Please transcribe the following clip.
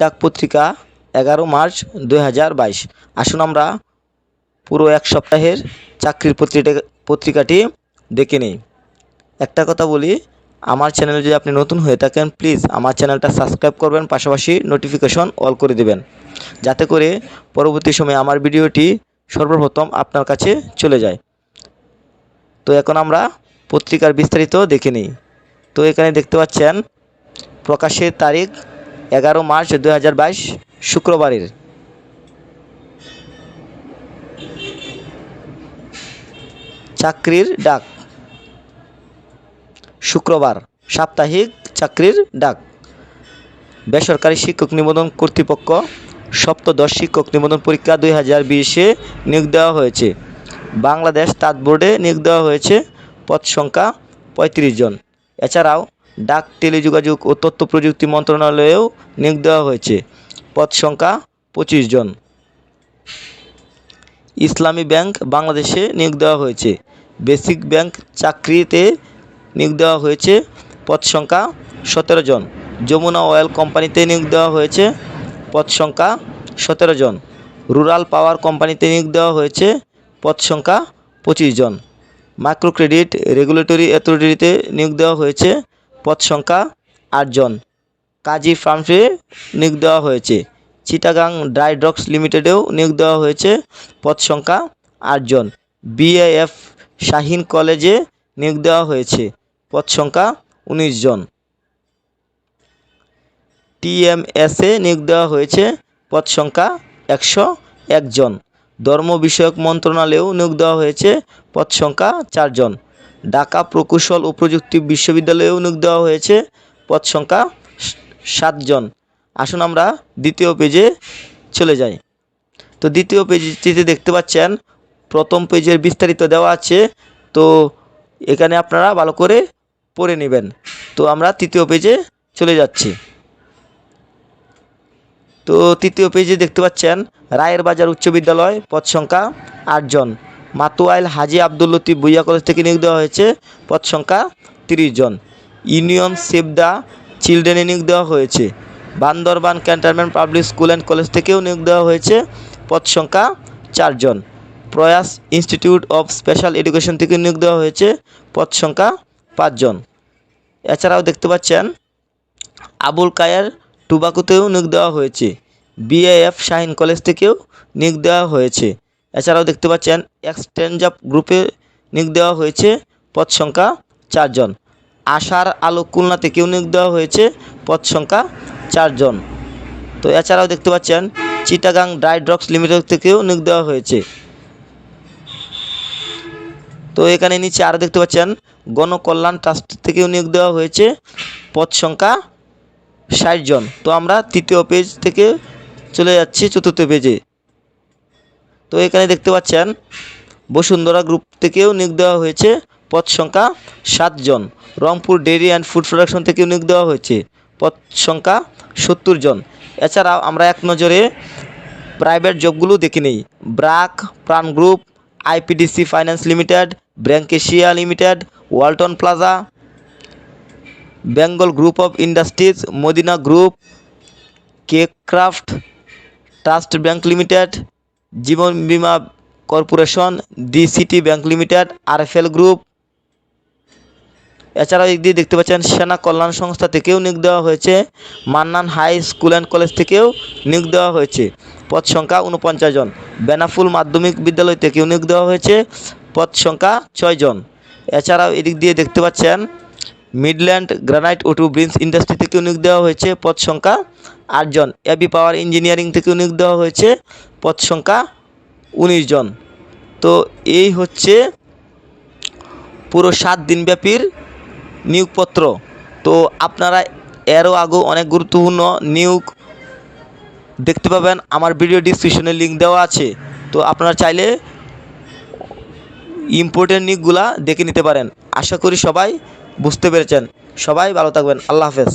ডাক পত্রিকা এগারো মার্চ দুই হাজার বাইশ। আসুন আমরা পুরো এক সপ্তাহের চাকরির পত্রিকা পত্রিকাটি দেখে নিই। একটা কথা বলি, আমার চ্যানেলে যদি আপনি নতুন হয়ে থাকেন, প্লিজ আমার চ্যানেলটা সাবস্ক্রাইব করবেন, পাশাপাশি নোটিফিকেশন অল করে দেবেন। যাতে করে পরবর্তী সময়ে আমার ভিডিওটি সর্বপ্রথম আপনার কাছে চলে যায়। তো এখন আমরা পত্রিকার বিস্তারিত দেখে নিই। তো এখানে দেখতে পাচ্ছেন, প্রকাশের তারিখ এগারো মার্চ দু হাজার বাইশ, শুক্রবারের। চাকরির ডাক। শুক্রবার, সাপ্তাহিক চাকরির ডাক। বেসরকারি শিক্ষক নিবন্ধন কর্তৃপক্ষ, সপ্তদশ শিক্ষক নিবন্ধন পরীক্ষা দুই হাজার বিশে নিয়োগ দেওয়া হয়েছে। বাংলাদেশ তাঁত বোর্ডে নিয়োগ দেওয়া হয়েছে, পদ সংখ্যা পঁয়ত্রিশ জন। এছাড়াও ডাক টেলিযোগাযোগ ও তথ্য প্রযুক্তি মন্ত্রণালয়েও নিয়োগ দেওয়া হয়েছে। পদ সংখ্যা পঁচিশ জন। ইসলামী ব্যাংক বাংলাদেশে নিয়োগ দেওয়া হয়েছে। বেসিক ব্যাংক চাকরিতে নিয়োগ দেওয়া হয়েছে। পদ সংখ্যা সতেরো জন। যমুনা অয়েল কোম্পানিতে নিয়োগ দেওয়া হয়েছে। পদ সংখ্যা সতেরো জন। রুরাল পাওয়ার কোম্পানিতে নিয়োগ দেওয়া হয়েছে। পদ সংখ্যা পঁচিশ জন। মাইক্রো ক্রেডিট রেগুলেটরি অ্যাথরিটিতে নিয়োগ দেওয়া হয়েছে। পদ সংখ্যা আটজন। কাজী ফার্মসে নিয়োগ দেওয়া হয়েছে। চিটাগাং ড্রাই ড্রগস লিমিটেডেও নিয়োগ দেওয়া হয়েছে পদ সংখ্যা আটজন। বিএএফ শাহিন কলেজে নিয়োগ দেওয়া হয়েছে পদ সংখ্যা উনিশ জন টিএমএসে নিয়োগ দেওয়া হয়েছে পদ সংখ্যা একশো একজন। ধর্ম বিষয়ক মন্ত্রণালয়েও নিয়োগ দেওয়া হয়েছে পদ সংখ্যা চারজন। ঢাকা প্রকৌশল ও প্রযুক্তি বিশ্ববিদ্যালয়েও নিয়োগ দেওয়া হয়েছে পদ সংখ্যা সাতজন আসুন আমরা দ্বিতীয় পেজে চলে যাই। তো দ্বিতীয় পেজটিতে দেখতে পাচ্ছেন, প্রথম পেজের বিস্তারিত দেওয়া আছে। তো এখানে আপনারা ভালো করে পড়ে নেবেন। তো আমরা তৃতীয় পেজে চলে যাচ্ছি। তো তৃতীয় পেজে দেখতে পাচ্ছেন, রায়ের বাজার উচ্চ বিদ্যালয় পদ সংখ্যা আটজন মাতুয়াইল হাজি আব্দুল লতিফ বুইয়া কলেজ থেকে নিয়োগ দেওয়া হয়েছে। পদ সংখ্যা তিরিশ জন। ইউনিয়ন সেভ দ্য চিলড্রেনে নিয়োগ দেওয়া হয়েছে। Bandarban cantonment public school and college থেকেও নিয়োগ দেওয়া হয়েছে। পদ সংখ্যা চারজন প্রয়াস ইনস্টিটিউট অফ স্পেশাল এডুকেশন থেকে নিয়োগ দেওয়া হয়েছে। পদ সংখ্যা পাঁচজন এছাড়াও দেখতে পাচ্ছেন, আবুল কায়ের টুবাকুতেও নিয়োগ দেওয়া হয়েছে। বিএএফ শাহিন কলেজ থেকেও নিয়োগ দেওয়া হয়েছে। এছাড়াও দেখতে পাচ্ছেন এক্সটেঞ্জাপ গ্রুপে নিয়োগ দেওয়া হয়েছে পদ সংখ্যা চারজন। আশার আলো খুলনা থেকেও নিয়োগ দেওয়া হয়েছে পদ সংখ্যা চারজন। তো এছাড়াও দেখতে পাচ্ছেন চিটাগাং ড্রাই ড্রগস লিমিটেড থেকেও নিয়োগ দেওয়া হয়েছে। তো এখানে নিচে আরও দেখতে পাচ্ছেন গণকল্যাণ ট্রাস্ট থেকেও নিয়োগ দেওয়া হয়েছে পদ সংখ্যা ষাট জন। তো আমরা তৃতীয় পেজ থেকে চলে যাচ্ছি, চতুর্থ পেজে তো এখানে দেখতে পাচ্ছেন, বসুন্ধরা গ্রুপ থেকেও নিয়োগ দেওয়া হয়েছে। পদ সংখ্যা সাতজন Rangpur dairy and food production থেকেও নিয়োগ দেওয়া হয়েছে। পদ সংখ্যা সত্তর জন। এছাড়াও আমরা এক নজরে প্রাইভেট জবগুলো দেখে নিই। BRAC, Pran group IPDC finance limited ব্র্যাঙ্কেশিয়া limited Walton plaza Bengal group of industries Madina group কেক্রাফট trust bank limited Jiban Bima corporation, the city bank limited RFL group. এছাড়াও এদিক দিয়ে দেখতে পাচ্ছেন, সেনা কল্যাণ সংস্থা থেকেও নিয়োগ দেওয়া হয়েছে। Mannan high school and college থেকেও নিয়োগ দেওয়া হয়েছে। পদ সংখ্যা উনপঞ্চাশ জন। বেনাফুল মাধ্যমিক বিদ্যালয় থেকেও নিয়োগ দেওয়া হয়েছে। পদ সংখ্যা ছয় জন। এছাড়াও এদিক দিয়ে দেখতে পাচ্ছেন মিডল্যান্ড গ্রানাইট ওটু ব্রিন্স ইন্ডাস্ট্রি থেকেও নিয়োগ দেওয়া হয়েছে পদ সংখ্যা আটজন। এবি পাওয়ার ইঞ্জিনিয়ারিং থেকেও নিয়োগ দেওয়া হয়েছে পদ সংখ্যা উনিশ জন। তো এই হচ্ছে পুরো সাত দিনব্যাপীর নিয়োগপত্র। তো আপনারা এরও আগেও অনেক গুরুত্বপূর্ণ নিয়োগ দেখতে পাবেন। আমার ভিডিও ডিসক্রিপশনে লিঙ্ক দেওয়া আছে। তো আপনারা চাইলে ইম্পর্টেন্ট নিকগুলা দেখে নিতে পারেন। আশা করি সবাই বুঝতে পেরেছেন। সবাই ভালো থাকবেন। আল্লাহ হাফেজ।